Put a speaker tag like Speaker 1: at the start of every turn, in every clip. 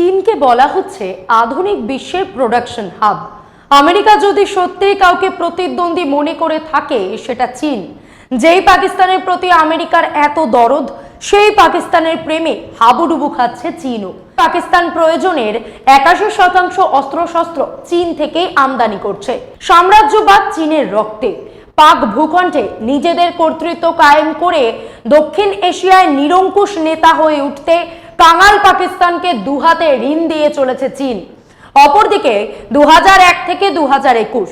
Speaker 1: চীনকে বলা হচ্ছে আধুনিক বিশ্বের প্রোডাকশন হাব আমেরিকা যদি সত্যিই কাউকে প্রতিদ্বন্দ্বী মনে করে থাকে, সেটা চীন। যেই পাকিস্তানের প্রতি আমেরিকার এত দরদ, সেই পাকিস্তানের প্রেমে হাবুডুবু খাচ্ছে চীনও। পাকিস্তান প্রয়োজনের একাশি শতাংশ অস্ত্রশস্ত্র চীন থেকেই আমদানি করছে। সাম্রাজ্যবাদ চীনের রক্তে। পাক ভূখণ্ডে নিজেদের কর্তৃত্ব কায়েম করে দক্ষিণ এশিয়ায় নিরঙ্কুশ নেতা হয়ে উঠতে কাঙাল পাকিস্তানকে দুহাতে ঋণ দিয়ে চলেছে চীন। অপরদিকে দু এক থেকে দু একুশ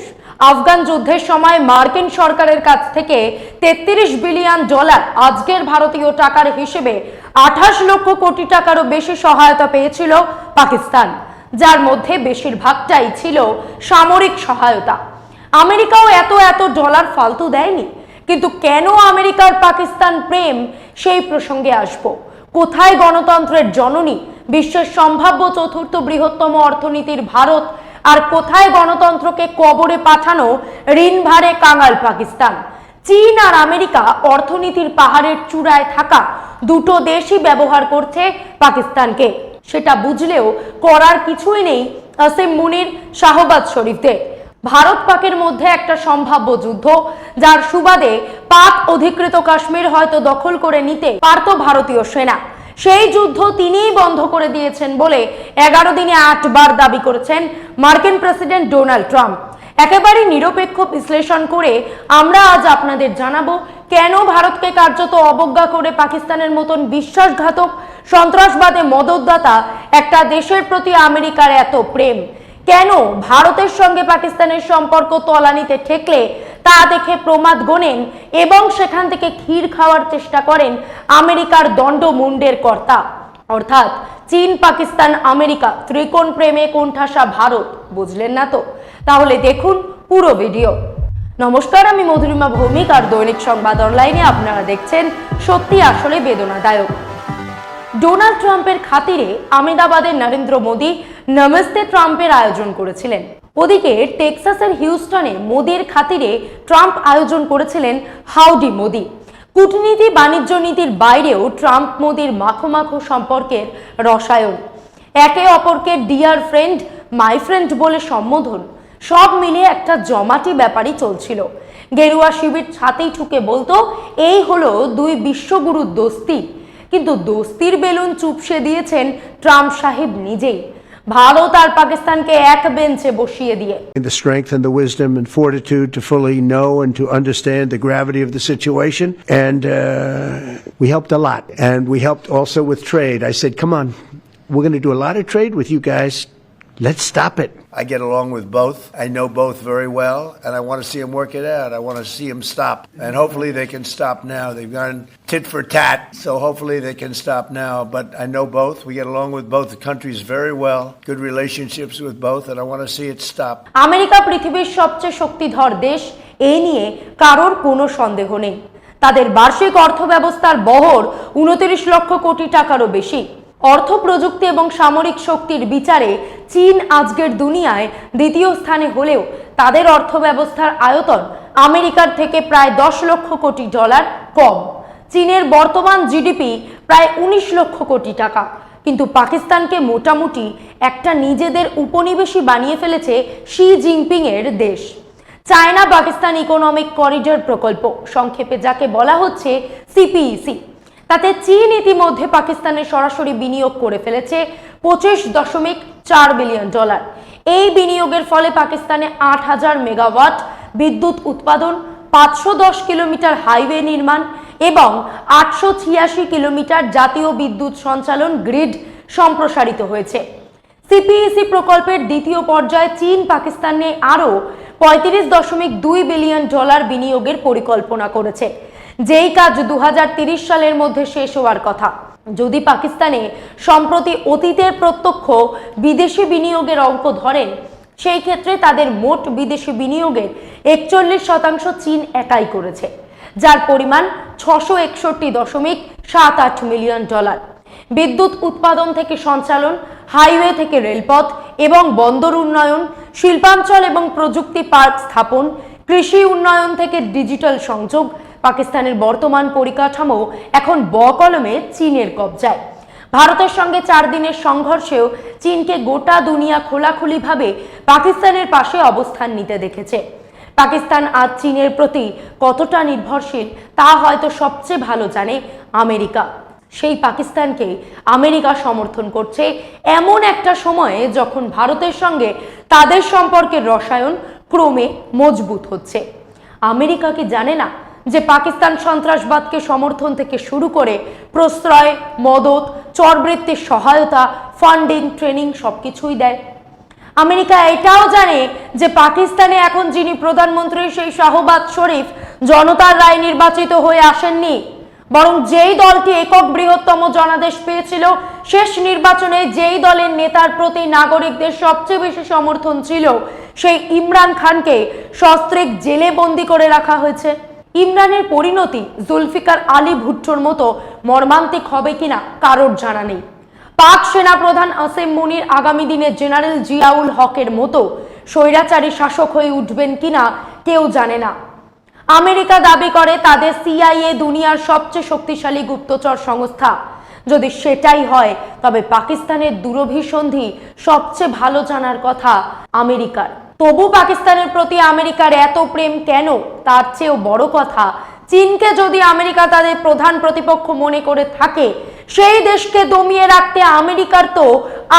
Speaker 1: আফগান যুদ্ধের সময় মার্কিন সরকারের কাছ থেকে তেত্রিশ বিলিয়ন ডলার আজকের ভারতীয় টাকার হিসেবে আঠাশ লক্ষ কোটি টাকারও বেশি সহায়তা পেয়েছিল পাকিস্তান, যার মধ্যে বেশিরভাগটাই ছিল সামরিক সহায়তা। আমেরিকাও এত এত ডলার ফালতু দেয়নি, কিন্তু কেন আমেরিকার পাকিস্তান প্রেম সেই প্রসঙ্গে আসব। কোথায় গণতন্ত্রের জননী? বিশ্বের সম্ভাব্য চতুর্থ বৃহত্তম অর্থনীতির ভারত। আর কোথায় গণতন্ত্রকে কবরে পাঠানো ঋণ ভারে কাঙাল পাকিস্তান? চীন আর আমেরিকা অর্থনীতির পাহাড়ের চূড়ায় থাকা দুটো দেশই ব্যবহার করছে পাকিস্তানকে। সেটা বুঝলেও করার কিছুই নেই, আসিম মুনির শাহবাজ শরীফদের। ভারত পাকের মধ্যে একটা সম্ভাব্য যুদ্ধ, যার সুবাদে পাক অধিকৃত কাশ্মীর হয়তো দখল করে নিতে পারত ভারতীয় সেনা। সেই যুদ্ধ তিনিই বন্ধ করে দিয়েছেন বলে এগারো দিনে আটবার দাবি করেছেন মার্কিন প্রেসিডেন্ট ডোনাল্ড ট্রাম্প। একেবারে নিরপেক্ষ বিশ্লেষণ করে আমরা আজ আপনাদের জানাব কেন ভারতকে কার্যত অবজ্ঞা করে পাকিস্তানের মতন বিশ্বাসঘাতক সন্ত্রাসবাদে মদতদাতা একটা দেশের প্রতি আমেরিকার এত প্রেম। কেন ভারতের সঙ্গে পাকিস্তানের সম্পর্ক তলানিতে ঠেকলে তা দেখে প্রমাদ গোনেন এবং সেখান থেকে ক্ষীর খাওয়ার চেষ্টা করেন আমেরিকার দণ্ডমুণ্ডের কর্তা। অর্থাৎ চীন, পাকিস্তান, আমেরিকা ত্রিকোণ প্রেমে কোণঠাসা ভারত, বুঝলেন না তো? তাহলে দেখুন পুরো ভিডিও। নমস্কার, আমি মধুরিমা ভৌমিক আর দৈনিক সংবাদ অনলাইনে আপনারা দেখছেন সত্যি আসলে বেদনাদায়ক। ডোনাল্ড ট্রাম্পের খাতিরে আমেদাবাদের নরেন্দ্র মোদী নমস্তে ট্রাম্পের আয়োজন করেছিলেন। ওদিকে টেক্সাসের হিউস্টনে মোদির খাতিরে ট্রাম্প আয়োজন করেছিলেন হাউডি মোদি। কূটনীতি বাণিজ্য নীতির বাইরেও ট্রাম্প মোদির মাখো সম্পর্কের রসায়ন। একে অপরকে ডিয়ার ফ্রেন্ড, মাই ফ্রেন্ড বলে সম্বোধন। সব মিলিয়ে একটা জমাটি ব্যাপারই চলছিল। গেরুয়া শিবির ছাতেই ঠুকে বলতো, এই হলো দুই বিশ্বগুরুর দোস্তি। কিন্তু দোস্তির বেলুন চুপসে দিয়েছেন ট্রাম্প সাহেব নিজেই ভারত আর পাকিস্তানকে এক বেঞ্চে বসিয়ে দিয়ে
Speaker 2: the strength and the wisdom and fortitude to fully know and to understand the gravity of the situation. And uh, we helped a lot. And we helped also with trade. I said, come on, we're going to do a lot of trade with you guys. Let's stop it. I get along with both. I know both very well, and I want to see them work it out. I want to see them stop. And hopefully they can stop now. They've gone tit for tat, so hopefully they can stop now. But I know both. We get along with both the countries very well. Good relationships with both, and I want to see it stop.
Speaker 1: America পৃথিবীর সবচেয়ে শক্তিধর দেশ এই নিয়ে কারোর কোনো সন্দেহ নেই তাদের বার্ষিক অর্থ ব্যবস্থার বহর উনত্রিশ লক্ষ কোটি টাকারও বেশি অর্থ প্রযুক্তি এবং সামরিক শক্তির বিচারে চীন আজকের দুনিয়ায় দ্বিতীয় স্থানে হলেও তাদের অর্থ ব্যবস্থার আয়তন আমেরিকার থেকে প্রায় দশ লক্ষ কোটি ডলার কম। চীনের বর্তমান জিডিপি প্রায় উনিশ লক্ষ কোটি টাকা। কিন্তু পাকিস্তানকে মোটামুটি একটা নিজেদের উপনিবেশী বানিয়ে ফেলেছে শি জিনপিং এর দেশ। চায়না পাকিস্তান ইকোনমিক করিডোর প্রকল্প সংক্ষেপে যাকে বলা হচ্ছে সিপিইসি তাতে চীন ইতিমধ্যে পাকিস্তানে সরাসরি বিনিয়োগ করে ফেলেছে পঁচিশ দশমিক চার বিলিয়ন ডলার। এই বিনিয়োগের ফলে পাকিস্তানে আট হাজার মেগাওয়াট বিদ্যুৎ উৎপাদন, পাঁচশো দশ কিলোমিটার হাইওয়ে নির্মাণ এবং আটশো ছিয়াশি কিলোমিটার জাতীয় বিদ্যুৎ সঞ্চালন গ্রিড সম্প্রসারিত হয়েছে। সিপিইসি প্রকল্পের দ্বিতীয় পর্যায়ে চীন পাকিস্তানে আরও পঁয়ত্রিশ দশমিক দুই বিলিয়ন ডলার বিনিয়োগের পরিকল্পনা করেছে। যেই কাজ দু সালের মধ্যে শেষ হওয়ার কথা। যদি পাকিস্তানে সম্প্রতি অতীতের প্রত্যক্ষ বিদেশি বিনিয়োগের অঙ্ক ধরেন, সেই ক্ষেত্রে তাদের মোট বিদেশি বিনিয়োগের একচল্লিশ শতাংশ চীন একাই করেছে, যার পরিমাণ ছশো একষট্টি দশমিক সাত আট মিলিয়ন ডলার। বিদ্যুৎ উৎপাদন থেকে সঞ্চালন, হাইওয়ে থেকে রেলপথ এবং বন্দর উন্নয়ন, শিল্পাঞ্চল এবং প্রযুক্তি পার্ক স্থাপন, কৃষি উন্নয়ন থেকে ডিজিটাল সংযোগ পাকিস্তানের বর্তমান পরিকাঠামো এখন বকলমে চীনের কবজায়। ভারতের সঙ্গে চার দিনের সংঘর্ষেও চীনকে গোটা দুনিয়া খোলাখুলিভাবে পাকিস্তানের পাশে অবস্থান নিতে দেখেছে। পাকিস্তান আজ চীনের প্রতি কতটা নির্ভরশীল তা হয়তো সবচেয়ে ভালো জানে আমেরিকা। সেই পাকিস্তানকে আমেরিকা সমর্থন করছে এমন একটা সময়ে যখন ভারতের সঙ্গে তাদের সম্পর্কের রসায়ন ক্রমে মজবুত হচ্ছে। আমেরিকা কি জানে না যে পাকিস্তান সন্ত্রাসবাদকে সমর্থন থেকে শুরু করে প্রশ্রয়, মদত, চরবৃত্তির সহায়তা ফান্ডিং ট্রেনিং সবকিছুই দেয়। আমেরিকা এটাও জানে যে পাকিস্তানে এখন যিনি প্রধানমন্ত্রী, সেই শাহবাজ শরীফ জনতার রায় নির্বাচিত হয়ে আসেননি। বরং যেই দলটি একক বৃহত্তম জনাদেশ পেয়েছিল, শেষ নির্বাচনে যেই দলের নেতার প্রতি নাগরিকদের সবচেয়ে বেশি সমর্থন ছিল, সেই ইমরান খানকে সস্ত্রিক জেলে বন্দি করে রাখা হয়েছে। ইমরানের পরিণতি জুলফিকার আলী ভুট্টোর মতো মর্মান্তিক হবে কিনা কারোর জানা নেই। পাক সেনাপ্রধান আসেম মুনির আগামী দিনে জেনারেল জিয়াউল হকের মতো স্বৈরাচারী শাসক হয়ে উঠবেন কিনা কেউ জানে না। আমেরিকা দাবি করে তাদের সিআইএ দুনিয়ার সবচেয়ে শক্তিশালী গুপ্তচর সংস্থা। যদি সেটাই হয়, তবে পাকিস্তানের দূরভিসন্ধি সবচেয়ে ভালো জানার কথা আমেরিকার। তবু পাকিস্তানের প্রতি আমেরিকার এত প্রেম কেন? তার চেয়েও বড় কথা, চীনকে যদি আমেরিকা তাদের প্রধান প্রতিপক্ষ মনে করে থাকে, সেই দেশকে দমিয়ে রাখতে আমেরিকার তো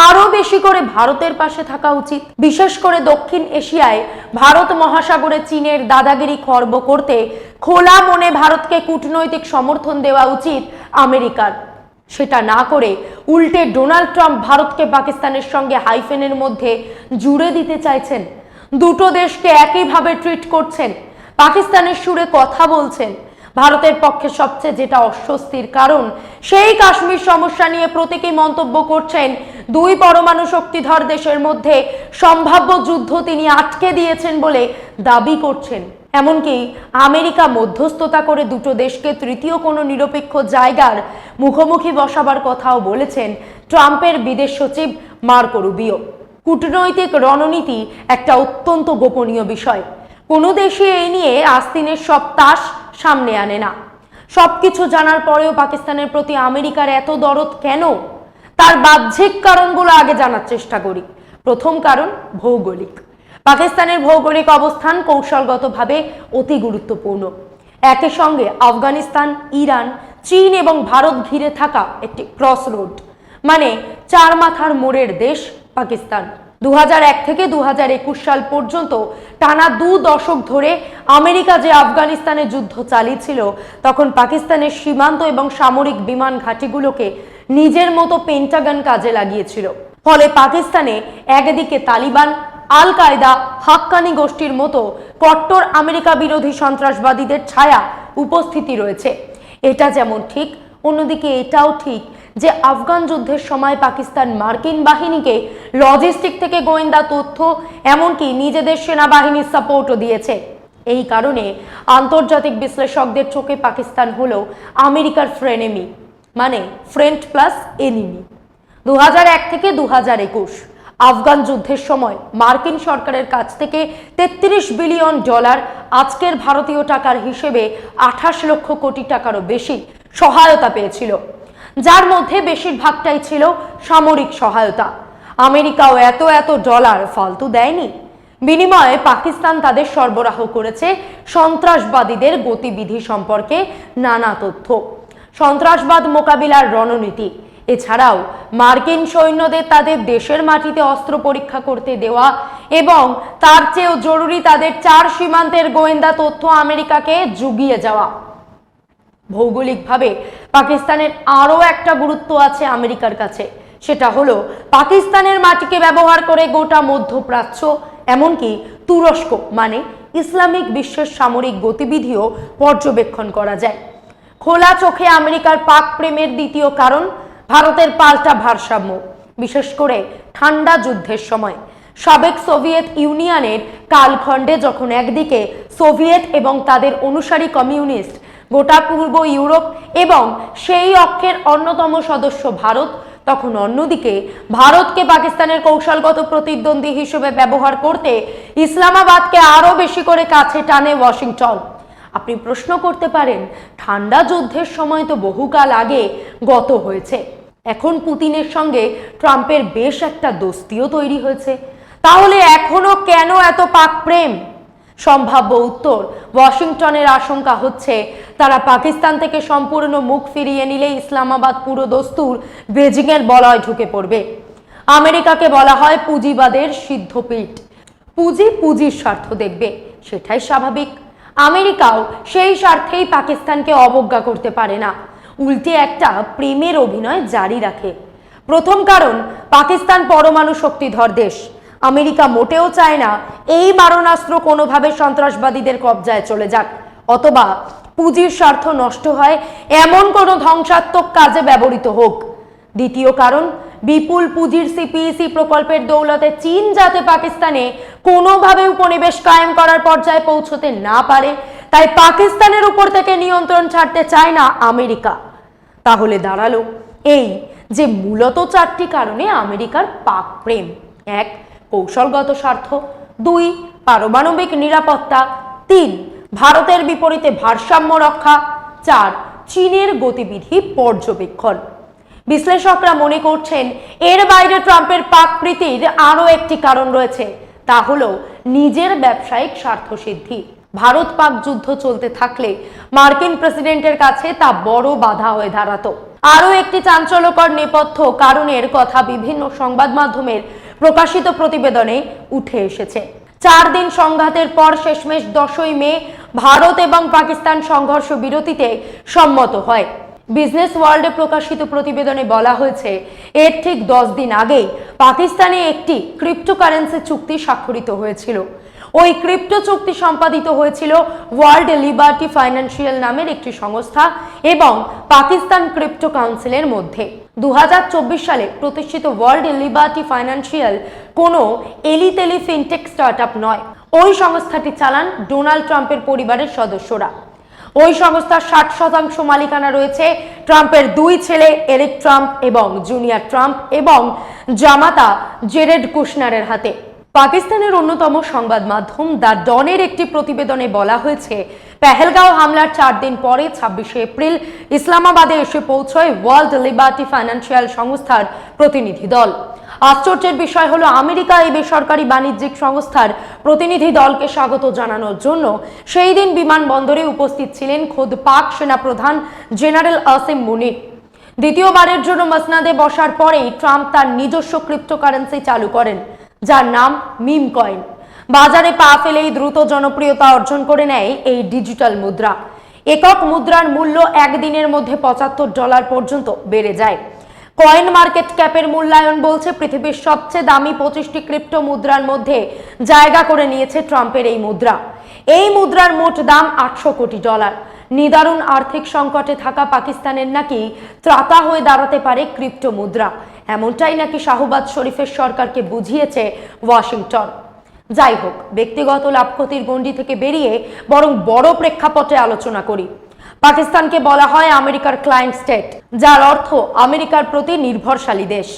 Speaker 1: আরও বেশি করে ভারতের পাশে থাকা উচিত। বিশেষ করে দক্ষিণ এশিয়ায় ভারত মহাসাগরে চীনের দাদাগিরি খর্ব করতে খোলা মনে ভারতকে কূটনৈতিক সমর্থন দেওয়া উচিত আমেরিকার। সেটা না করে উল্টে ডোনাল্ড ট্রাম্প ভারতকে পাকিস্তানের সঙ্গে হাইফেনের মধ্যে জুড়ে দিতে চাইছেন দুটো দেশকে একইভাবে ট্রিট করছেন। পাকিস্তানের সুরে কথা বলছেন। ভারতের পক্ষে সবচেয়ে যেটা অস্বস্তির কারণ, সেই কাশ্মীর সমস্যা নিয়ে প্রতীকী মন্তব্য করছেন দুই পরমাণু শক্তিধর দেশের মধ্যে সম্ভাব্য যুদ্ধ তিনি আটকে দিয়েছেন বলে দাবি করছেন। এমনকি আমেরিকা মধ্যস্থতা করে দুটো দেশকে তৃতীয় কোনো নিরপেক্ষ জায়গার মুখোমুখি বসাবার কথাও বলেছেন ট্রাম্পের বিদেশ সচিব মার্কো রুবিও। কূটনৈতিক রণনীতি একটা অত্যন্ত গোপনীয় বিষয়। কোনো দেশে এই নিয়ে আস্তিনের সব তাস সামনে আনে না। সবকিছু জানার পরেও পাকিস্তানের প্রতি আমেরিকার এত দরদ কেন? তার বাহ্যিক কারণগুলো আগে জানার চেষ্টা করি। প্রথম কারণ ভৌগোলিক। পাকিস্তানের ভৌগোলিক অবস্থান কৌশলগতভাবে অতি গুরুত্বপূর্ণ। একই সঙ্গে আফগানিস্তান, ইরান, চীন এবং ভারত ঘিরে থাকা একটি ক্রস রোড মানে চার মাথার মোড়ের দেশ পাকিস্তান। দু থেকে দু সাল পর্যন্ত টানা দু দশক ধরে আমেরিকা যে আফগানিস্তানে যুদ্ধ চালিয়েছিল, তখন পাকিস্তানের সীমান্ত এবং সামরিক বিমান ঘাঁটিগুলোকে নিজের মতো পেন্টাগন কাজে লাগিয়েছিল। ফলে পাকিস্তানে একদিকে তালিবান আল কায়দা হাক্কানি গোষ্ঠীর মতো কট্টর আমেরিকা বিরোধী সন্ত্রাসবাদীদের ছায়া উপস্থিতি রয়েছে। এটা যেমন ঠিক, অন্যদিকে এটাও ঠিক যে আফগান যুদ্ধের সময় পাকিস্তান মার্কিন বাহিনীকে লজিস্টিক থেকে গোয়েন্দা তথ্য, এমনকি নিজেদের সেনাবাহিনীর সাপোর্টও দিয়েছে। এই কারণে আন্তর্জাতিক বিশ্লেষকদের চোখে পাকিস্তান হলো আমেরিকার ফ্রেনেমি মানে ফ্রেন্ড প্লাস এনিমি দু হাজার এক থেকে দু হাজার একুশ আফগান যুদ্ধের সময় মার্কিন সরকারের কাছ থেকে তেত্রিশ বিলিয়ন ডলার আজকের ভারতীয় টাকার হিসেবে আঠাশ লক্ষ কোটি টাকারও বেশি সহায়তা পেয়েছিল। যার মধ্যে বেশিরভাগটাই ছিল সামরিক সহায়তা। আমেরিকাও এত এত ডলার ফালতু দেয়নি। বিনিময়ে পাকিস্তান তাদের সরবরাহ করেছে সন্ত্রাসবাদীদের গতিবিধি সম্পর্কে নানা তথ্য। সন্ত্রাসবাদ মোকাবিলার রণনীতি। এছাড়াও মার্কিন সৈন্যদের তাদের দেশের মাটিতে অস্ত্র পরীক্ষা করতে দেওয়া এবং তার চেয়েও জরুরি তাদের চার সীমান্তের গোয়েন্দা তথ্য আমেরিকাকে জুগিয়ে যাওয়া। ভৌগোলিকভাবে পাকিস্তানের আরও একটা গুরুত্ব আছে আমেরিকার কাছে। সেটা হলো, পাকিস্তানের মাটিকে ব্যবহার করে গোটা মধ্যপ্রাচ্য, এমনকি তুরস্ক মানে ইসলামিক বিশ্বের সামরিক গতিবিধিও পর্যবেক্ষণ করা যায়। খোলা চোখে আমেরিকার পাক প্রেমের দ্বিতীয় কারণ, ভারতের পাল্টা ভারসাম্য, বিশেষ করে ঠান্ডা যুদ্ধের সময়। সাবেক সোভিয়েত ইউনিয়নের কালখণ্ডে যখন একদিকে সোভিয়েত এবং তাদের অনুসারী কমিউনিস্ট গোটা পূর্ব ইউরোপ এবং সেই অক্ষের অন্যতম সদস্য ভারত। তখন অন্যদিকে ভারতকে পাকিস্তানের কৌশলগত প্রতিদ্বন্দ্বী হিসেবে ব্যবহার করতে ইসলামাবাদকে আরও বেশি করে কাছে টানে ওয়াশিংটন। আপনি প্রশ্ন করতে পারেন, ঠান্ডা যুদ্ধের সময় তো বহুকাল আগে গত হয়েছে। এখন পুতিনের সঙ্গে ট্রাম্পের বেশ একটা দোস্তিও তৈরি হয়েছে। তাহলে এখনও কেন এত পাক প্রেম? সম্ভাব্য উত্তর, ওয়াশিংটনের আশঙ্কা হচ্ছে। তারা পাকিস্তান থেকে সম্পূর্ণ মুখ ফিরিয়ে নিলে ইসলামাবাদ পুরো দস্তুর বেজিংয়ের বলয় ঢুকে পড়বে। আমেরিকাকে বলা হয় পুঁজিবাদের সিদ্ধপীঠ। পুঁজি পুঁজির স্বার্থ দেখবে, সেটাই স্বাভাবিক। আমেরিকাও সেই স্বার্থেই পাকিস্তানকে অবজ্ঞা করতে পারে না। উল্টে একটা প্রেমের অভিনয় জারি রাখে। প্রথম কারণ, পাকিস্তান পরমাণু শক্তিধর দেশ। আমেরিকা মোটেও চায় না। এই মারণাস্ত্র কোনোভাবে সন্ত্রাসবাদীদের কবজায় চলে যাক। অথবা পুঁজির স্বার্থ নষ্ট হয়, এমন কোনো ধ্বংসাত্মক কাজে ব্যবহৃত হোক। দ্বিতীয় কারণ, বিপুল পুঁজির সিপিইসি প্রকল্পের দৌলতে চীন যাতে পাকিস্তানে কোনোভাবে উপনিবেশ কায়েম করার পর্যায়ে পৌঁছতে না পারে, তাই পাকিস্তানের উপর থেকে নিয়ন্ত্রণ ছাড়তে চায় না আমেরিকা। তাহলে দাঁড়াল, এই যে মূলত চারটি কারণে আমেরিকার পাক প্রেম। এক কৌশলগত স্বার্থ, দুই, পারমাণবিক নিরাপত্তা, তিন, ভারতের বিপরীতে ভারসাম্য রক্ষা, চার, চীনের গতিবিধি পর্যবেক্ষণ। বিশ্লেষকরা মনে করছেন, এর বাইরে ট্রাম্পের পাক প্রীতির আরও একটি কারণ রয়েছে, তা হল নিজের ব্যবসায়িক স্বার্থসিদ্ধি। ভারত পাক যুদ্ধ চলতে থাকলে মার্কিন প্রেসিডেন্টের কাছে তা বড় বাধা হয়ে দাঁড়াতো। আরও একটি চাঞ্চল্যকর নেপথ্য কারণের কথা বিভিন্ন সংবাদ মাধ্যমের প্রকাশিত প্রতিবেদনে উঠে এসেছে। চার দিন সংঘাতের পর শেষমেশ দশই মে ভারত এবং পাকিস্তান সংঘর্ষ বিরতিতে সম্মত হয়। বিজনেস ওয়ার্ল্ডে প্রকাশিত প্রতিবেদনে বলা হয়েছে, এর ঠিক দশ দিন আগেই পাকিস্তানে একটি ক্রিপ্টোকারেন্সি চুক্তি স্বাক্ষরিত হয়েছিল। ওই ক্রিপ্টো চুক্তি সম্পাদিত হয়েছিল ওয়ার্ল্ড লিবার্টি ফাইন্যান্সিয়াল নামের একটি সংস্থা এবং পাকিস্তান ক্রিপ্টো কাউন্সিলের মধ্যে। দু হাজার চব্বিশ সালে প্রতিষ্ঠিত ওয়ার্ল্ড লিবার্টি ফাইন্যান্সিয়াল কোনো এলিতেলি ফিনটেক স্টার্টআপ নয়। ওই সংস্থাটি চালান ডোনাল্ড ট্রাম্পের পরিবারের সদস্যরা। ওই সংস্থার ষাট শতাংশ মালিকানা রয়েছে ট্রাম্পের দুই ছেলে এরিক ট্রাম্প এবং জুনিয়র ট্রাম্প এবং জামাতা জেরেড কুশনারের হাতে। পাকিস্তানের অন্যতম সংবাদ মাধ্যম দ্য ডনের একটি প্রতিবেদনে বলা হয়েছে, পেহেলগাঁও হামলার চার দিন পরে, ছাব্বিশে এপ্রিল, ইসলামাবাদে এসে পৌঁছয় ওয়ার্ল্ড লিবার্টি ফাইন্যান্সিয়াল সংস্থার প্রতিনিধি দল। আশ্চর্যের বিষয় হলো, আমেরিকা এই বেসরকারি বাণিজ্যিক সংস্থার প্রতিনিধি দলকে স্বাগত জানানোর জন্য সেই দিন বিমানবন্দরে উপস্থিত ছিলেন খোদ পাক সেনাপ্রধান জেনারেল আসিম মুনির দ্বিতীয়বারের জন্য মসনাদে বসার পরেই ট্রাম্প তার নিজস্ব ক্রিপ্টোকারেন্সি চালু করেন। যার নাম মিম কয়েন। বাজারে পা ফেলেই দ্রুত জনপ্রিয়তা অর্জন করে নেয় এই ডিজিটাল মুদ্রা। একক মুদ্রার মূল্য একদিনের মধ্যে পঁচাত্তর ডলার পর্যন্ত বেড়ে যায়। কয়েন মার্কেট ক্যাপের মূল্যায়ন বলছে পৃথিবীর সবচেয়ে দামি পঁচিশটি ক্রিপ্টো মুদ্রার মধ্যে জায়গা করে নিয়েছে ট্রাম্পের এই মুদ্রা। এই মুদ্রার মোট দাম আটশো কোটি ডলার। নিদারুণ আর্থিক সংকটে থাকা পাকিস্তানের নাকি ত্রাতা হয়ে দাঁড়াতে পারে ক্রিপ্টো মুদ্রা। এমনটাই নাকি শাহবাজ শরীফের সরকারকে বুঝিয়েছে ওয়াশিংটন। যাই হোক, ব্যক্তিগত লাভ ক্ষতির গণ্ডি থেকে বেরিয়ে বরং বড় প্রেক্ষাপটে আলোচনা করি। পাকিস্তানকে বলা হয় আমেরিকার ক্লায়েন্ট স্টেট, যার অর্থ আমেরিকার প্রতি নির্ভরশালী দেশ।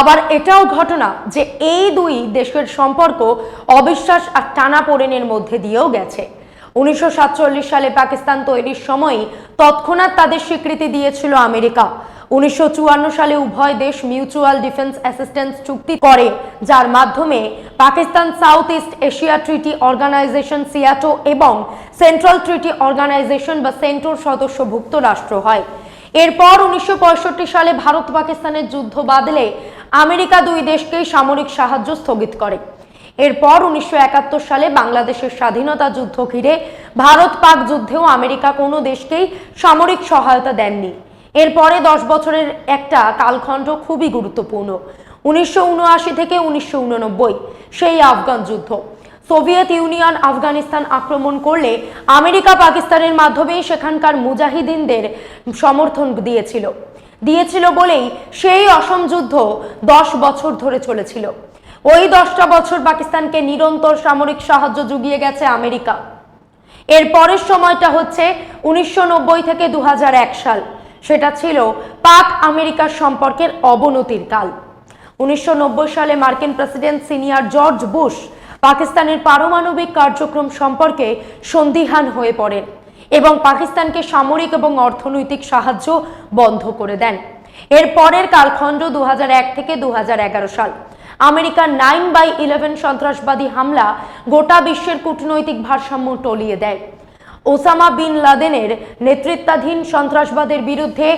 Speaker 1: আবার এটাও ঘটনা যে এই দুই দেশের সম্পর্ক অবিশ্বাস আর টানাপোড়েনের মধ্যে দিয়েও গেছে। উনিশশো সাতচল্লিশ সালে পাকিস্তান তৈরির সময়ই তৎক্ষণাৎ তাদের স্বীকৃতি দিয়েছিল আমেরিকা। উনিশশো চুয়ান্ন সালে উভয় দেশ মিউচুয়াল ডিফেন্স অ্যাসিস্ট্যান্স চুক্তি করে, যার মাধ্যমে Pakistan south east Asia treaty organisation SEATO এবং সেন্ট্রাল ট্রিটি অর্গানাইজেশন বা সেন্টোর সদস্যভুক্ত রাষ্ট্র হয়। এরপর উনিশশো পঁয়ষট্টি সালে ভারত পাকিস্তানের যুদ্ধ বাদলে আমেরিকা দুই দেশকেই সামরিক সাহায্য স্থগিত করে। এরপর উনিশশো একাত্তর সালে বাংলাদেশের স্বাধীনতা যুদ্ধ ঘিরে ভারত পাক যুদ্ধেও আমেরিকা কোনো দেশকেই সামরিক সহায়তা দেননি। এরপরে দশ বছরের একটা কালখণ্ড খুবই গুরুত্বপূর্ণ, উনিশশো উনআশি থেকে উনিশশো উননব্বই, সেই আফগান যুদ্ধ। সোভিয়েত ইউনিয়ন আফগানিস্তান আক্রমণ করলে আমেরিকা পাকিস্তানের মাধ্যমেই সেখানকার মুজাহিদিনদের সমর্থন দিয়েছিল। দিয়েছিল বলেই সেই অসম যুদ্ধ দশ বছর ধরে চলেছিল। ওই দশটা বছর পাকিস্তানকে নিরন্তর সামরিক সাহায্য জুগিয়ে গেছে আমেরিকা। এর পরের সময়টা হচ্ছে উনিশশো নব্বই থেকে দু হাজার এক সাল। সেটা ছিল পাক আমেরিকার সম্পর্কের অবনতির কাল। উনিশশো নব্বই সালে মার্কিন প্রেসিডেন্ট সিনিয়র জর্জ বুশ পাকিস্তানের পারমাণবিক কার্যক্রম সম্পর্কে সন্দিহান হয়ে পড়েন এবং পাকিস্তানকে সামরিক এবং অর্থনৈতিক সাহায্য বন্ধ করে দেন। এর পরের কালখণ্ড দু হাজার এক থেকে দু হাজার এগারো সাল। আমেরিকার নাইন বাই ইলেভেন সন্ত্রাসবাদী হামলা গোটা বিশ্বের কূটনৈতিক ভারসাম্য টলিয়ে দেয়। ওসামা বিন লাদেনের নেতৃত্বাধীন সন্ত্রাসবাদের বিরুদ্ধে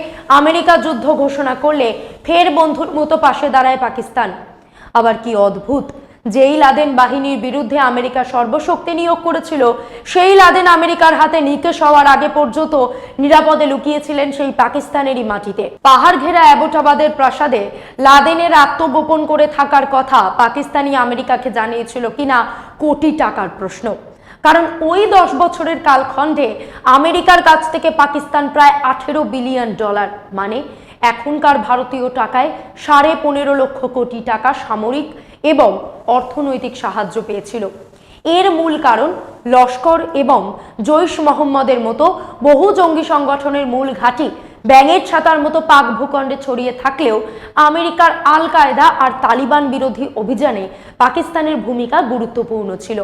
Speaker 1: আমেরিকা যুদ্ধ ঘোষণা করলে ফের বন্ধুর মতো পাশে দাঁড়ায় পাকিস্তান। আবার কি অদ্ভুত! যেই লাদেন বাহিনীর বিরুদ্ধে আমেরিকা সর্বশক্তি নিয়োগ করেছিল। সেই লাদেন আমেরিকার হাতে নিকেশ হওয়ার আগে পর্যন্ত নিরাপদে লুকিয়েছিলেন সেই পাকিস্তানেরই মাটিতে। পাহাড় ঘেরা অ্যাবোটাবাদের প্রাসাদে লাদেনের আত্মগোপন করে থাকার কথা পাকিস্তানি আমেরিকাকে জানিয়েছিল কিনা কোটি টাকার প্রশ্ন। কারণ ওই দশ বছরের কালখণ্ডে আমেরিকার কাছ থেকে পাকিস্তান প্রায় আঠেরো বিলিয়ন ডলার মানে এখনকার ভারতীয় টাকায় সাড়ে পনেরো লক্ষ কোটি টাকা সামরিক এবং অর্থনৈতিক সাহায্য পেয়েছিল। এর মূল কারণ লস্কর এবং জৈশ মোহাম্মদের মতো বহু জঙ্গি সংগঠনের মূল ঘাঁটি ব্যাঙের ছাতার মতো পাক ভূখণ্ডে ছড়িয়ে থাকলেও আমেরিকার আল কায়দা আর তালিবান বিরোধী অভিযানে পাকিস্তানের ভূমিকা গুরুত্বপূর্ণ ছিল।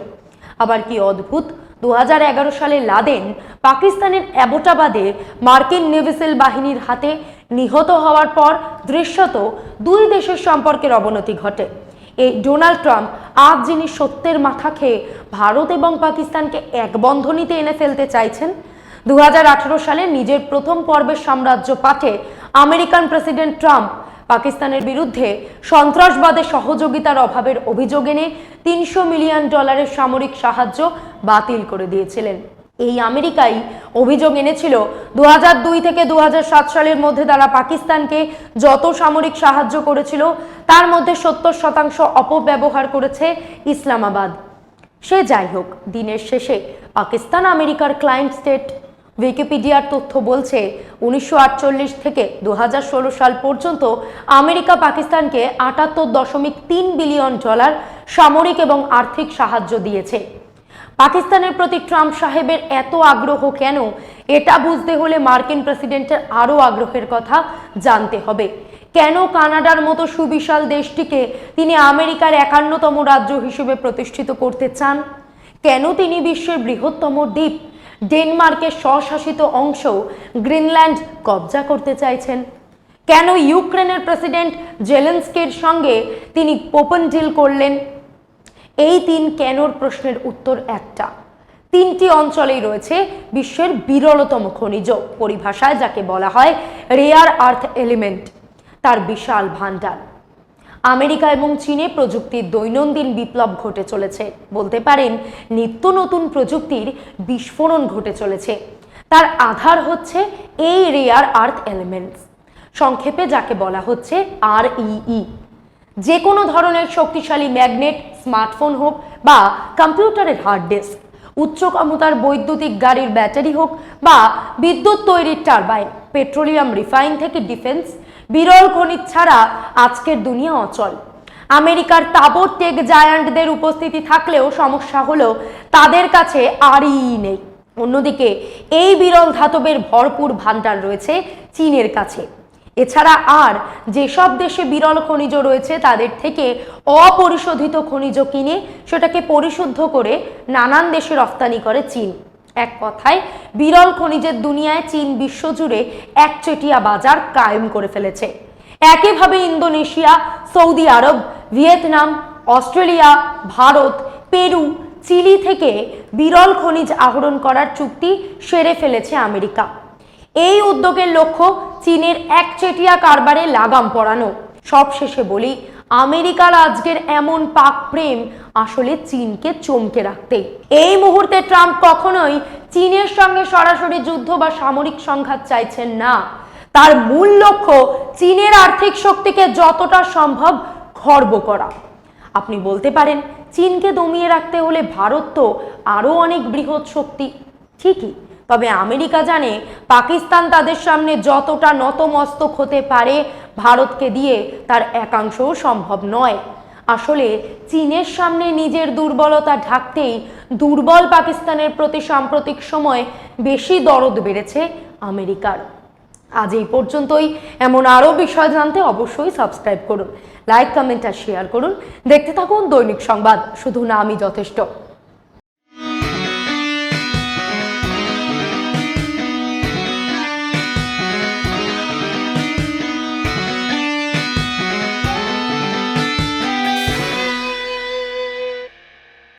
Speaker 1: আবার কি অদ্ভুত দু হাজার এগারো সালে লাদেন পাকিস্তানের অ্যাবোটাবাদে মার্কিন নেভিসেল বাহিনীর হাতে নিহত হওয়ার পর দৃশ্যত দুই দেশের সম্পর্কের অবনতি ঘটে। এই ডোনাল্ড ট্রাম্প আজ যিনি সত্যের মাথা খেয়ে ভারত এবং পাকিস্তানকে এক বন্ধনীতে এনে ফেলতে চাইছেন দু হাজার আঠেরো সালে নিজের প্রথম পর্বের সাম্রাজ্য পাঠে আমেরিকান প্রেসিডেন্ট ট্রাম্প পাকিস্তানের বিরুদ্ধে সন্ত্রাসবাদে সহযোগিতার অভাবের অভিযোগ এনে তিনশো মিলিয়ন ডলারের সামরিক সাহায্য বাতিল করে দিয়েছিলেন। এই আমেরিকাই অভিযোগ এনেছিল। দু দুই থেকে দু হাজার সাত সালের মধ্যে তারা পাকিস্তানকে যত সামরিক সাহায্য করেছিল, তার মধ্যে সত্তর শতাংশ অপব্যবহার করেছে ইসলামাবাদ। সে যাই হোক, দিনের শেষে পাকিস্তান আমেরিকার ক্লায়েন্ট স্টেট উইকিপিডিয়ার তথ্য বলছে, উনিশশো আটচল্লিশ থেকে দু হাজার ষোলো সাল পর্যন্ত আমেরিকা পাকিস্তানকে আটাত্তর দশমিক তিন বিলিয়ন ডলার সামরিক এবং আর্থিক সাহায্য দিয়েছে। পাকিস্তানের প্রতি ট্রাম্প সাহেবের এত আগ্রহ কেন? এটা বুঝতে হলে মার্কিন প্রেসিডেন্টের আরও আগ্রহের কথা জানতে হবে। কেন কানাডার মতো সুবিশাল দেশটিকে তিনি আমেরিকার একান্নতম রাজ্য হিসেবে প্রতিষ্ঠিত করতে চান? কেন তিনি বিশ্বের বৃহত্তম দ্বীপ, ডেনমার্কের স্বশাসিত অংশ, গ্রিনল্যান্ড কবজা করতে চাইছেন? কেন ইউক্রেনের প্রেসিডেন্ট জেলেন্সকের সঙ্গে তিনি ওপেন ডিল করলেন? এই তিন কেনর প্রশ্নের উত্তর একটা। তিনটি অঞ্চলেই রয়েছে বিশ্বের বিরলতম খনিজ পরিভাষায় যাকে বলা হয় রেয়ার আর্থ এলিমেন্ট তার বিশাল ভান্ডার আমেরিকা এবং চীনে প্রযুক্তির দৈনন্দিন বিপ্লব ঘটে চলেছে। বলতে পারেন, নিত্য নতুন প্রযুক্তির বিস্ফোরণ ঘটে চলেছে। তার আধার হচ্ছে এই রেয়ার আর্থ এলিমেন্টস সংক্ষেপে যাকে বলা হচ্ছে আর ই যে কোনো ধরনের শক্তিশালী ম্যাগনেট স্মার্টফোন হোক বা কম্পিউটারের হার্ড ডিস্ক উচ্চ ক্ষমতার বৈদ্যুতিক গাড়ির ব্যাটারি হোক বা বিদ্যুৎ তৈরির টারবাইন পেট্রোলিয়াম রিফাইন থেকে ডিফেন্স বিরল খনিজ ছাড়া আজকের দুনিয়া অচল। আমেরিকার তাবর টেক জায়ান্টদের উপস্থিতি থাকলেও সমস্যা হলো তাদের কাছে আরই নেই। অন্যদিকে এই বিরল ধাতবের ভরপুর ভান্ডার রয়েছে চীনের কাছে। এছাড়া আর যেসব দেশে বিরল খনিজ রয়েছে, তাদের থেকে অপরিশোধিত খনিজ কিনে সেটাকে পরিশুদ্ধ করে নানান দেশে রফতানি করে চীন। এক কথায়, বিরল খনিজের দুনিয়ায় চীন বিশ্বজুড়ে একচেটিয়া বাজার কায়েম করে ফেলেছে। একইভাবে Indonesia, Saudi Arabia, Vietnam, Australia, Bharat, Peru, Chile থেকে বিরল খনিজ আহরণ করার চুক্তি সেরে ফেলেছে আমেরিকা। এই উদ্যোগের লক্ষ্য চীনের একচেটিয়া কারবারে লাগাম পরানো। সবশেষে বলি, আমেরিকার আজকের এমন পাক প্রেম আসলে চীনকে চমকে রাখতে। এই মুহূর্তে ট্রাম্প কখনোই চীনের সঙ্গে সরাসরি যুদ্ধ বা সামরিক সংঘাত চাইছেন না। তার মূল লক্ষ্য চীনের আর্থিক শক্তিকে যতটা সম্ভব খর্ব করা। আপনি বলতে পারেন, চীনকে দমিয়ে রাখতে হলে ভারত তো আরও অনেক বৃহৎ শক্তি। ঠিকই। তবে আমেরিকা জানে পাকিস্তান তাদের সামনে যতটা নতমস্তক হতে পারে, ভারতকে দিয়ে তার একাংশও সম্ভব নয়। আসলে চীনের সামনে নিজের দুর্বলতা ঢাকতেই দুর্বল পাকিস্তানের প্রতি সাম্প্রতিক সময় বেশি দরদ বেড়েছে আমেরিকার। আজ এই পর্যন্তই। এমন আরও বিষয় জানতে অবশ্যই সাবস্ক্রাইব করুন, লাইক, কমেন্ট আর শেয়ার করুন। দেখতে থাকুন দৈনিক সংবাদ। শুধু না, আমি যথেষ্ট।